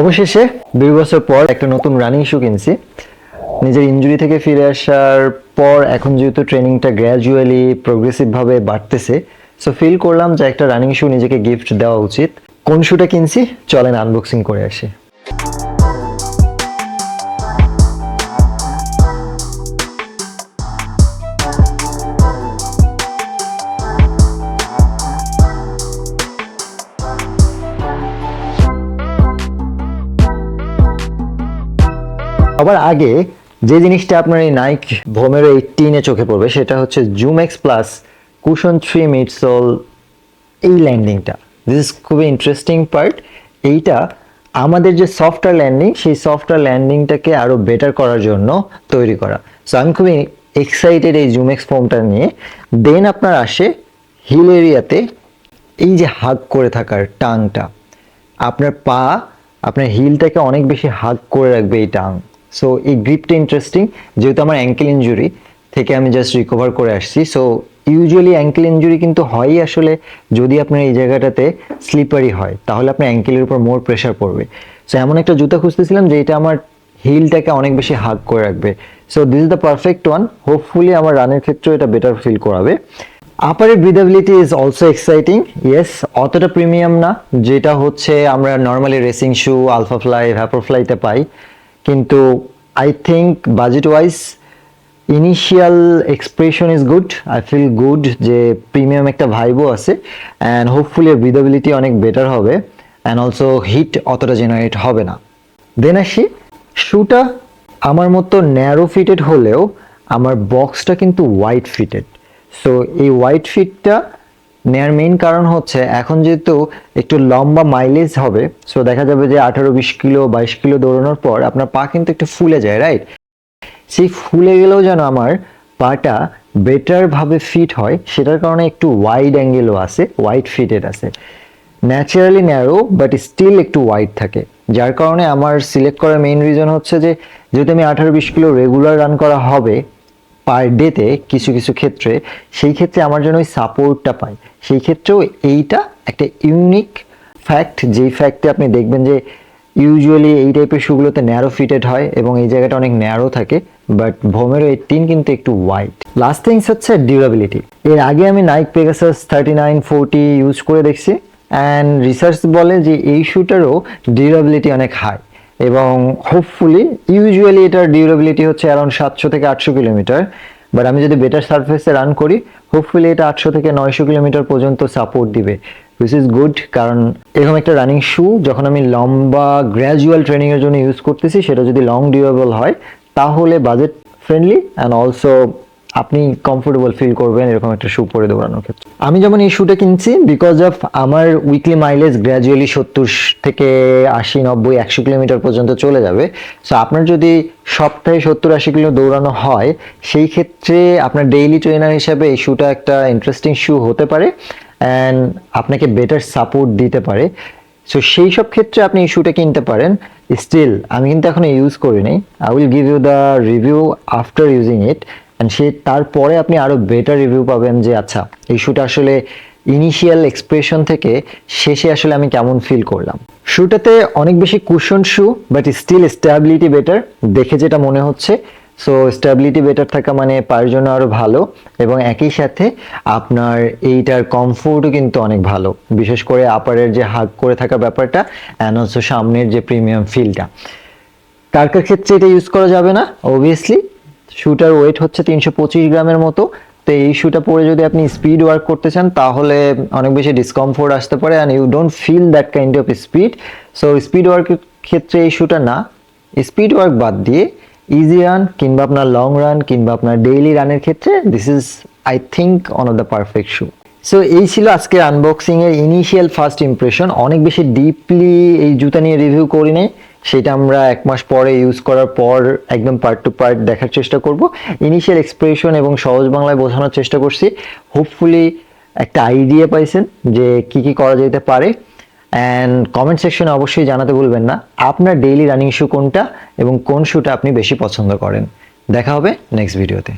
অবশেষে দুই বছর পর একটা নতুন রানিং শু কিনছি। নিজের ইঞ্জুরি থেকে ফিরে আসার পর এখন যেহেতু ট্রেনিংটা গ্র্যাজুয়ালি প্রোগ্রেসিভভাবে বাড়তেছে সো ফিল করলাম যে একটা রানিং শু নিজেকে গিফট দেওয়া উচিত। কোন শুটা কিনছি? চলেন আনবক্সিং করে আসি। সবার আগে যে জিনিসটা আপনার এই নাইক ভোমেরো এইটিনে চোখে পড়বে, সেটা হচ্ছে zoom X plus cushion three midsole এই ল্যান্ডিংটা দিস ইজ খুবই ইন্টারেস্টিং পার্ট এইটা আমাদের যে সফটওয়্যার ল্যান্ডিং সেই সফটওয়্যার ল্যান্ডিংটাকে আরও বেটার করার জন্য তৈরি করা। সো আমি খুবই এক্সাইটেড এই জুম এক্স ফোমটা নিয়ে। দেন আপনার আসে হিল এরিয়াতে এই যে হাগ করে থাকার টাংটা আপনার পা, আপনার হিলটাকে অনেক বেশি হাগ করে রাখবে এই টাং সো এই গ্রিপটা ইন্টারেস্টিং যেহেতু আমার অ্যাঙ্কেল ইঞ্জুরি থেকে আমি জাস্ট রিকভার করে আসছি সো ইউজুয়ালি অ্যাঙ্কেল ইঞ্জুরি কিন্তু হয়ই আসলে যদি আপনার এই জায়গাটাতে স্লিপারি হয়, তাহলে আপনার অ্যাঙ্কেলের উপর মোর প্রেশার পড়বে। সো এমন একটা জুতা খুঁজতেছিলাম যে এটা আমার হিলটাকে অনেক বেশি হাগ করে রাখবে। So this is the perfect one hopefully আমার রানের ক্ষেত্রেও এটা বেটার ফিল করাবে। আপারের breathability is also exciting yes অতটা প্রিমিয়াম না, যেটা হচ্ছে আমরা normally racing shoe Alphafly ভ্যাপর ফ্লাইতে পাই। কিন্তু I think budget wise initial expression is good I feel good যে প্রিমিয়াম একটা ভাইবও আছে অ্যান্ড হোপফুলি ব্রিদাবিলিটি অনেক বেটার হবে অ্যান্ড অলসো হিট অতটা জেনারেট হবে না। দেন আসি শুটা আমার মতো ন্যারো ফিটেড হলেও আমার বক্সটা কিন্তু ওয়াইড ফিটেড সো এই ওয়াইড ফিটটা নেয়ার মেইন কারণ হচ্ছে, এখন যেহেতু একটু লম্বা মাইলেজ হবে সো দেখা যাবে যে আঠারো, বিশ কিলো, বাইশ কিলো দৌড়ানোর পর আপনার পা কিন্তু একটু ফুলে যায় রাইট সেই ফুলে গেলেও যেন আমার পাটা বেটার ভাবে ফিট হয়, সেটার কারণে একটু ওয়াইড অ্যাঙ্গেলও আছে ওয়াইড ফিটেড আছে। ন্যাচারালি ন্যারো বাট স্টিল একটু ওয়াইড থাকে। যার কারণে আমার সিলেক্ট করার মেইন রিজন হচ্ছে যে, যেহেতু আমি আঠারো, বিশ কিলো রেগুলার রান করা হবে পার ডেতে কিছু কিছু ক্ষেত্রে, সেই ক্ষেত্রে আমার জন্য ওই সাপোর্টটা পাই সেই ক্ষেত্রেও এইটা একটা ইউনিক ফ্যাক্ট যেই ফ্যাক্টে আপনি দেখবেন যে ইউজুয়ালি এই টাইপের শুগুলোতে ন্যারো ফিটেড হয় এবং এই জায়গাটা অনেক ন্যারো থাকে বাট ভোমেরো এইটিন কিন্তু একটু ওয়াইড লাস্ট থিংস হচ্ছে ডিউরাবিলিটি এর আগে আমি Nike Pegasus thirty nine forty use করে দেখছি অ্যান্ড রিসার্চ বলে যে এই শুটারও ডিউরাবিলিটি অনেক হাই এবং হোপফুলি ইউজুয়ালি এটার ডিউরেবিলিটি হচ্ছে অ্যারাউন্ড সাতশো থেকে আটশো কিলোমিটার। বাট আমি যদি বেটার সারফেসে রান করি হোপফুলি এটা আটশো থেকে নয়শো কিলোমিটার পর্যন্ত সাপোর্ট দিবে। হুইচ ইজ গুড কারণ এরকম একটা রানিং শু যখন আমি লম্বা গ্র্যাজুয়াল ট্রেনিংয়ের জন্য ইউজ করতেছি, সেটা যদি লং ডিউরেবল হয়, তাহলে বাজেট ফ্রেন্ডলি অ্যান্ড অলসো আপনি কমফোর্টেবল ফিল করবেন এরকম একটা শু পরে দৌড়ানোর ক্ষেত্রে। আমি যেমন এই শুটা কিনছি বিকজ অফ আমার উইকলি মাইলেজ গ্র্যাজুয়ালি সত্তর থেকে আশি, নব্বই, একশো কিলোমিটার পর্যন্ত চলে যাবে। সো আপনার যদি সপ্তাহে সত্তর, আশি কিলো দৌড়ানো হয়, সেই ক্ষেত্রে আপনার ডেইলি ট্রেনার হিসাবে এই শুটা একটা ইন্টারেস্টিং শু হতে পারে অ্যান্ড আপনাকে বেটার সাপোর্ট দিতে পারে। সো সেই সব ক্ষেত্রে আপনি এই শুটা কিনতে পারেন। স্টিল আমি কিন্তু এখনও ইউজ করিনি I will give you the review after using it and সে তারপরে আপনি আরও বেটার রিভিউ পাবেন যে আচ্ছা এই শুটা আসলে ইনিশিয়াল এক্সপ্রেশন থেকে শেষে আসলে আমি কেমন ফিল করলাম। শ্যুটাতে অনেক বেশি cushion shoe but still stability better দেখে যেটা মনে হচ্ছে সো স্ট্যাবিলিটি বেটার থাকা মানে পায়ের জন্য আরও ভালো, এবং একই সাথে আপনার এইটার কমফোর্টও কিন্তু অনেক ভালো। বিশেষ করে আপারের যে হাগ করে থাকা ব্যাপারটা অ্যান্ড সামনের যে প্রিমিয়াম ফিলটা কার কার ক্ষেত্রে এটা ইউজ করা যাবে না? অবভিয়াসলি শুটার ওয়েট হচ্ছে তিনশো পঁচিশ গ্রামের মতো। তো এই শুটা পরে যদি আপনি স্পিড ওয়ার্ক করতে চান, তাহলে অনেক বেশি ডিসকমফোর্ট আসতে পারে and you don't feel that kind of speed so speed ওয়ার্কের ক্ষেত্রে এই শুটা না। স্পিড ওয়ার্ক বাদ দিয়ে ইজি রান কিংবা আপনার লং রান কিংবা আপনার ডেইলি রানের ক্ষেত্রে this is I think one of the perfect shoe so এই ছিল আজকের আনবক্সিং এর ইনিশিয়াল ফার্স্ট ইমপ্রেশন অনেক বেশি ডিপলি এই জুতা নিয়ে রিভিউ করি নাই সেটা আমরা এক মাস পরে ইউজ করার পর একদম পার্ট টু পার্ট দেখার চেষ্টা করব। ইনিশিয়াল এক্সপ্রেশন এবং সহজ বাংলায় বোঝানোর চেষ্টা করছি। হোপফুলি একটা আইডিয়া পাইছেন যে কি কি করা যেতে পারে। অ্যান্ড কমেন্ট সেকশনে অবশ্যই জানাতে ভুলবেন না। আপনার ডেইলি রানিং শু কোনটা এবং কোন শুটা আপনি বেশি পছন্দ করেন। দেখা হবে নেক্সট ভিডিওতে